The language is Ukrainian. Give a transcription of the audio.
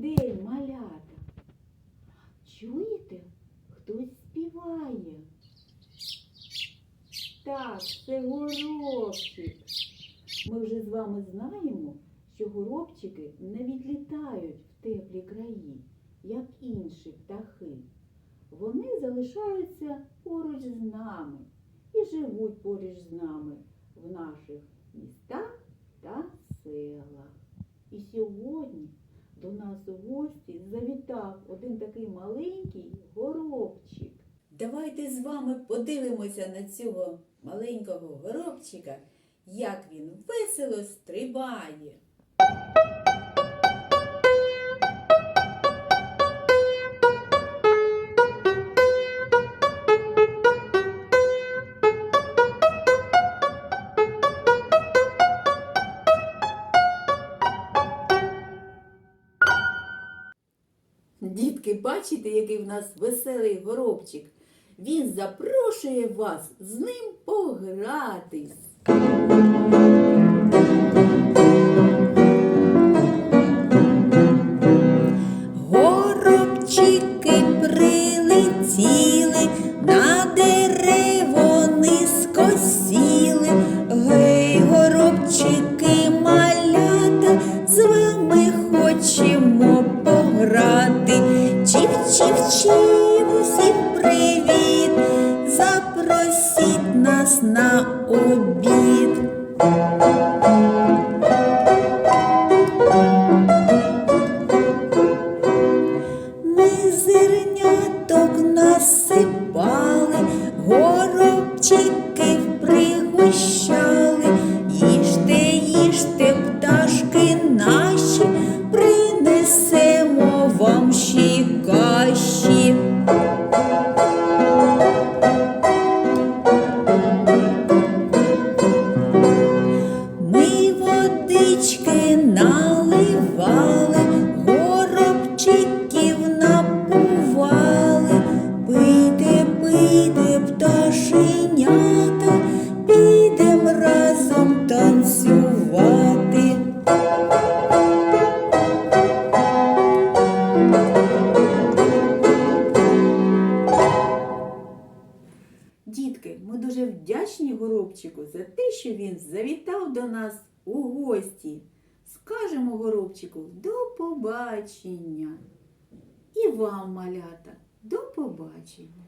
день, малята. Чуєте, хтось співає? Так, це горобчик. Ми вже з вами знаємо, що горобчики не відлітають в теплі краї, як інші птахи. Вони залишаються поруч з нами і живуть поруч з нами в наших містах та селах. І сьогодні до нас у гості завітав один такий маленький горобчик. Давайте з вами подивимося на цього маленького горобчика, як він весело стрибає. Дітки, бачите, який в нас веселий горобчик. Він запрошує вас з ним погратись. Горобчики прилетіли, на дерево низько сіли. Гей, горобчики, малята, з вами хочемо Чів-чів-чів, усім привіт, запросіть нас на обід. Вам Дітки, ми дуже вдячні горобчику за те, що він завітав до нас у гості. Скажемо горобчику до побачення. І вам, малята, до побачення.